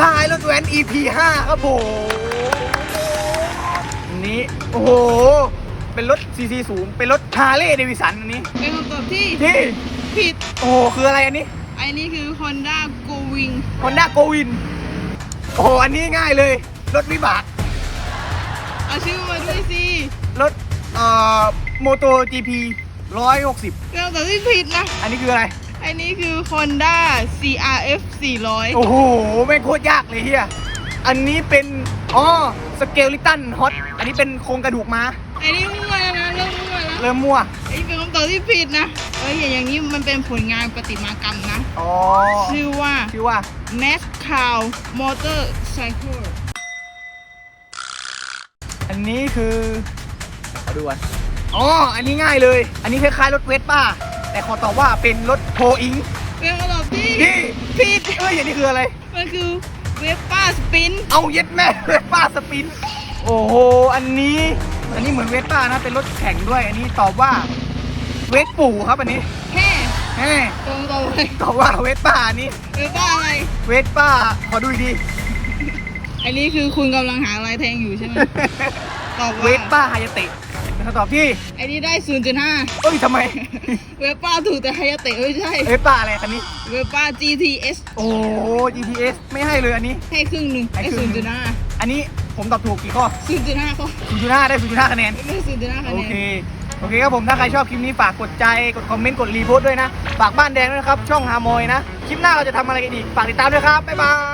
ท้ายรถแว้น EP 5 ครับผมอันนี้ โอ้โห เป็นรถ CC สูง เป็นรถฮาร์เลย์เดวิสันอันนี้ เป็นคำตอบที่ที่ ผิด โอ้โห คืออะไรอันนี้ไอ้นี่คือ Honda Go Wing Honda Go Win โอ้โห อันนี้ง่ายเลย รถวิบาก เอาชื่อมาด้วยสิรถเอ่อโมโต GP 160เป็นคำตอบที่ผิดนะ อันนี้คืออะไรไอ้นี่คือ Honda CRF 400 โอ้โหแม่งโคตรยากเลยเฮียอันนี้เป็นอ๋อสเกลลิตันฮอตอันนี้เป็นโครงกระดูกม้าไอ้นี่มั่วแล้วนะเริ่มมั่วแล้วเริ่มมั่วไอ้นี่เป็นคำตอบที่ผิดนะเอ้ยอย่างนี้มันเป็นผลงานประติมากรรมนะ อ๋อชื่อว่า ชื่อว่า NASCAR Motorcycle อันนี้คือขอดูก่อนอ๋อ อันนี้ง่ายเลย อันนี้คล้ายๆรถเวสป้า แต่ขอตอบว่าเป็นรถโพอิงเป็นคำตอบที่ที่ผิดเอ้ยอันนี้คืออะไร มันคือเวฟป้าสปิน เอาเย็ดแม่เวสป้าสปิน โอ้โห อันนี้ อันนี้เหมือนเวสป้านะ เป็นรถแข่งด้วย อันนี้ตอบว่าเวสปู่ครับอันนี้แค่แหมตรงตรงเลยตอบว่าเวสป้าอันนี้ เวฟป้าอะไร เวสป้า ขอดูอีกทีอันนี้คือคุณกำลังหาลายแทงอยู่ใช่ไหมตอบเวว่าสป้าฮายาเตะเป็น คำตอบที่ไอ้นี่ได้ 0.5 เอ้ยทำไม เวฟป้าถูกแต่ไฮยาเตะไม่ใช่เวสป้าอะไรคันนี้ เวฟป้า GTS โอ้โห GPS ไม่ให้เลยอันนี้ ให้ครึ่งหนึ่งให้ได้ครึ่งหนึ่ง 0.5 อันนี้ผมตอบถูกกี่ข้อ0.5ก็0.5ได้0.5คะแนน ไม่0.5คะโอแนน เค โอเคครับผม ถ้าใครชอบคลิปนี้ฝากกดใจ กดคอมเมนต์ กดรีโพสต์ด้วยนะ ฝากบ้านแดงด้วยนะครับ ช่องฮามอยนะ คลิปหน้าเราจะทำอะไรกันอีก ฝากติดตามด้วยครับ บ๊ายบาย